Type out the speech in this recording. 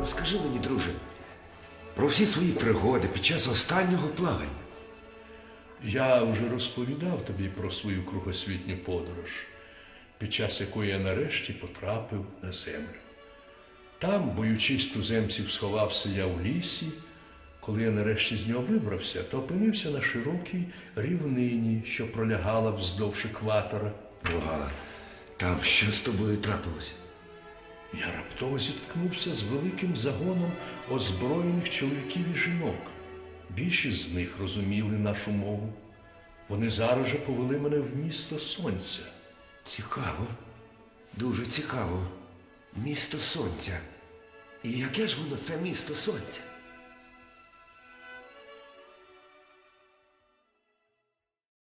Розкажи мені, друже, про всі свої пригоди під час останнього плавання. Я вже розповідав тобі про свою кругосвітню подорож, під час якої я нарешті потрапив на землю. Там, боючись туземців, сховався я у лісі. Коли я нарешті з нього вибрався, то опинився на широкій рівнині, що пролягала вздовж екватора. Ага, там що з тобою трапилося? Я раптово зіткнувся з великим загоном озброєних чоловіків і жінок. Більшість з них розуміли нашу мову. Вони зараз же повели мене в місто сонця. Цікаво, дуже цікаво. Місто сонця. І яке ж воно це місто сонця?